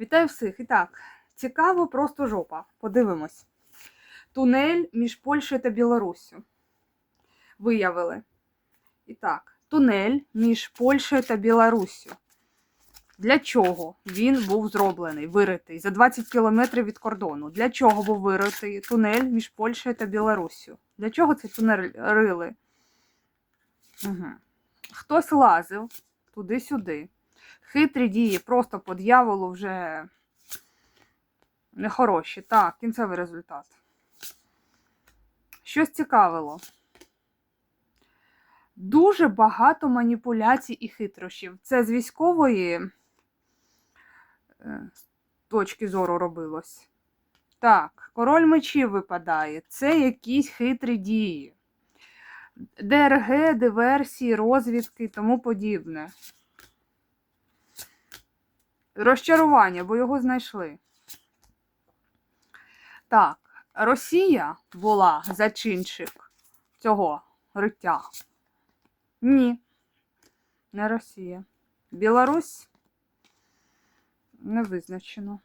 Вітаю всіх. І так, цікаво, просто жопа. Подивимось. Тунель між Польщею та Білоруссю. Виявили. І так, тунель між Польщею та Білоруссю. Для чого він був зроблений, виритий за 20 кілометрів від кордону? Для чого був виритий тунель між Польщею та Білоруссю? Для чого цей тунель рили? Угу. Хтось лазив туди-сюди. Хитрі дії просто по дьяволу вже нехороші. Так, кінцевий результат. Щось цікавило. Дуже багато маніпуляцій і хитрощів. Це з військової е, точки зору робилось. Так, король мечів випадає. Це якісь хитрі дії. ДРГ, диверсії, розвідки і тому подібне. Розчарування, бо його знайшли. Так, Росія була зачинщик цього риття. Ні, не Росія. Білорусь не визначено.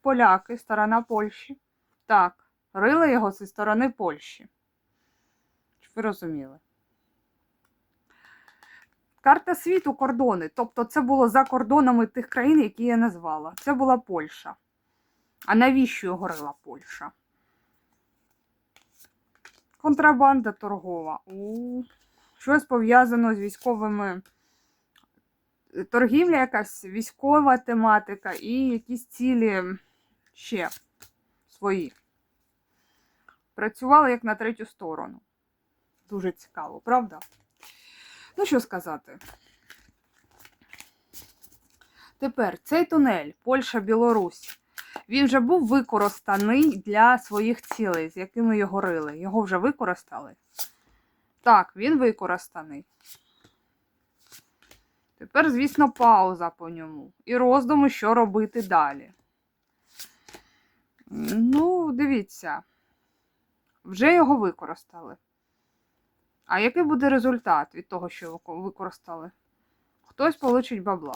Поляки, сторона Польщі. Так, рили його зі сторони Польщі. Чи ви розуміли? Карта світу кордони. Тобто це було за кордонами тих країн, які я назвала. Це була Польща. А навіщо його рила Польща? Контрабанда торгова. У, щось пов'язано з військовими. Торгівля якась військова тематика і якісь цілі ще свої. Працювали як на третю сторону. Дуже цікаво, правда? Ну, що сказати. Тепер цей тунель Польща-Білорусь. Він вже був використаний для своїх цілей, з якими його рили. Його вже використали. Так, він використаний. Тепер, звісно, пауза по ньому. І роздуми, що робити далі. Ну, дивіться, вже його використали. А який буде результат від того, що використали? Хтось получить бабла,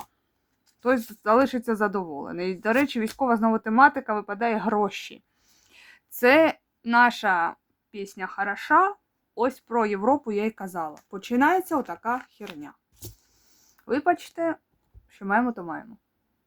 хтось залишиться задоволений. І, до речі, військова знову тематика випадає гроші. Це наша пісня хороша. Ось про Європу я й казала. Починається отака херня. Вибачте, що маємо, то маємо.